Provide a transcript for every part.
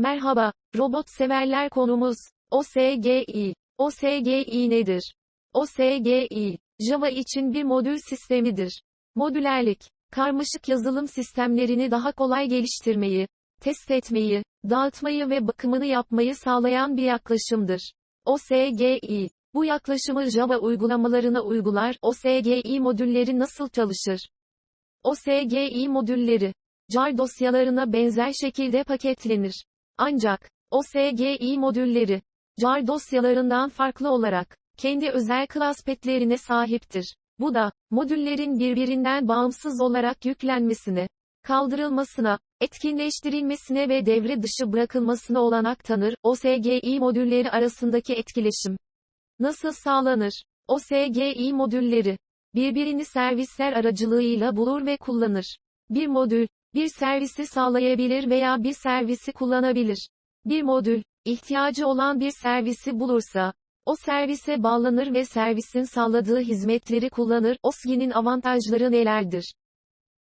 Merhaba, robot severler konumuz, OSGI. OSGI nedir? OSGI, Java için bir modül sistemidir. Modülerlik, karmaşık yazılım sistemlerini daha kolay geliştirmeyi, test etmeyi, dağıtmayı ve bakımını yapmayı sağlayan bir yaklaşımdır. OSGI, bu yaklaşımı Java uygulamalarına uygular. OSGI modülleri nasıl çalışır? OSGI modülleri, jar dosyalarına benzer şekilde paketlenir. Ancak, OSGI modülleri, jar dosyalarından farklı olarak, kendi özel klas petlerine sahiptir. Bu da, modüllerin birbirinden bağımsız olarak yüklenmesine, kaldırılmasına, etkinleştirilmesine ve devre dışı bırakılmasına olanak tanır. OSGI modülleri arasındaki etkileşim nasıl sağlanır? OSGI modülleri birbirini servisler aracılığıyla bulur ve kullanır. Bir modül, bir servisi sağlayabilir veya bir servisi kullanabilir. Bir modül, ihtiyacı olan bir servisi bulursa, o servise bağlanır ve servisin sağladığı hizmetleri kullanır. OSGI'nin avantajları nelerdir?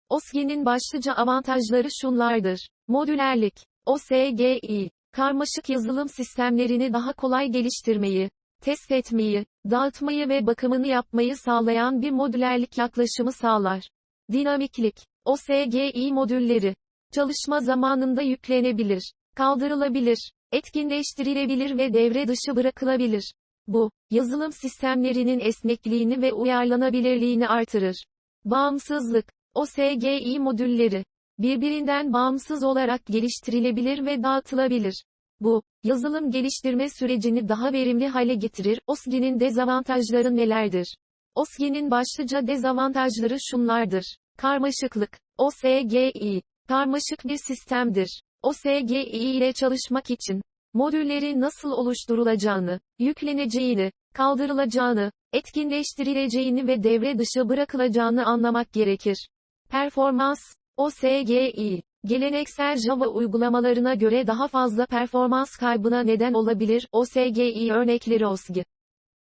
OSGI'nin başlıca avantajları şunlardır. Modülerlik, OSGI, karmaşık yazılım sistemlerini daha kolay geliştirmeyi, test etmeyi, dağıtmayı ve bakımını yapmayı sağlayan bir modülerlik yaklaşımı sağlar. Dinamiklik, OSGI modülleri, çalışma zamanında yüklenebilir, kaldırılabilir, etkinleştirilebilir ve devre dışı bırakılabilir. Bu, yazılım sistemlerinin esnekliğini ve uyarlanabilirliğini artırır. Bağımsızlık, OSGI modülleri, birbirinden bağımsız olarak geliştirilebilir ve dağıtılabilir. Bu, yazılım geliştirme sürecini daha verimli hale getirir. OSGI'nin dezavantajları nelerdir? OSGI'nin başlıca dezavantajları şunlardır. Karmaşıklık, OSGI, karmaşık bir sistemdir. OSGI ile çalışmak için, modülleri nasıl oluşturulacağını, yükleneceğini, kaldırılacağını, etkinleştirileceğini ve devre dışı bırakılacağını anlamak gerekir. Performans, OSGI, geleneksel Java uygulamalarına göre daha fazla performans kaybına neden olabilir. OSGI örnekleri OSGI.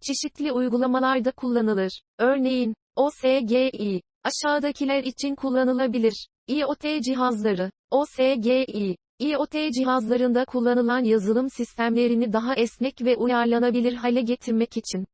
Çeşitli uygulamalarda kullanılır. Örneğin, OSGI, aşağıdakiler için kullanılabilir. IoT cihazları, OSGI, IoT cihazlarında kullanılan yazılım sistemlerini daha esnek ve uyarlanabilir hale getirmek için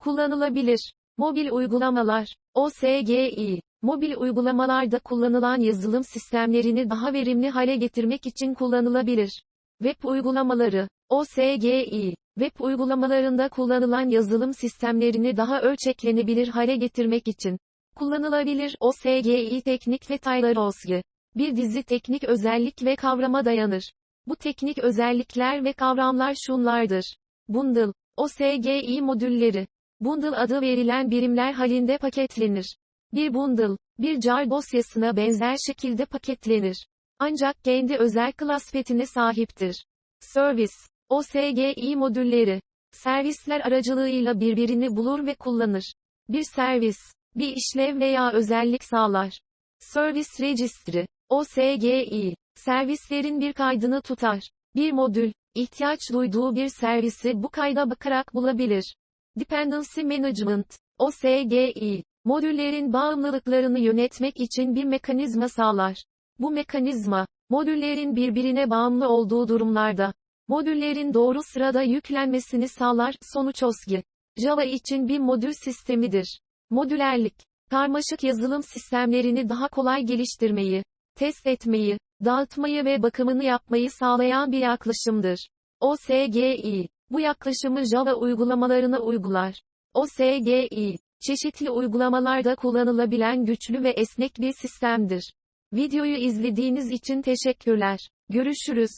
kullanılabilir. Mobil uygulamalar, OSGI, mobil uygulamalarda kullanılan yazılım sistemlerini daha verimli hale getirmek için kullanılabilir. Web uygulamaları, OSGI, web uygulamalarında kullanılan yazılım sistemlerini daha ölçeklenebilir hale getirmek için kullanılabilir. OSGI teknik detayları OSGI, bir dizi teknik özellik ve kavrama dayanır. Bu teknik özellikler ve kavramlar şunlardır. Bundle, OSGI modülleri, Bundle adı verilen birimler halinde paketlenir. Bir bundle, bir jar dosyasına benzer şekilde paketlenir. Ancak kendi özel klasfetine sahiptir. Service, OSGI modülleri, servisler aracılığıyla birbirini bulur ve kullanır. Bir servis, bir işlev veya özellik sağlar. Service Registry, OSGI, servislerin bir kaydını tutar. Bir modül, ihtiyaç duyduğu bir servisi bu kayda bakarak bulabilir. Dependency Management, OSGI, modüllerin bağımlılıklarını yönetmek için bir mekanizma sağlar. Bu mekanizma, modüllerin birbirine bağımlı olduğu durumlarda, modüllerin doğru sırada yüklenmesini sağlar. Sonuç OSGI, Java için bir modül sistemidir. Modülerlik, karmaşık yazılım sistemlerini daha kolay geliştirmeyi, test etmeyi, dağıtmayı ve bakımını yapmayı sağlayan bir yaklaşımdır. OSGI, bu yaklaşımı Java uygulamalarına uygular. OSGI, çeşitli uygulamalarda kullanılabilen güçlü ve esnek bir sistemdir. Videoyu izlediğiniz için teşekkürler. Görüşürüz.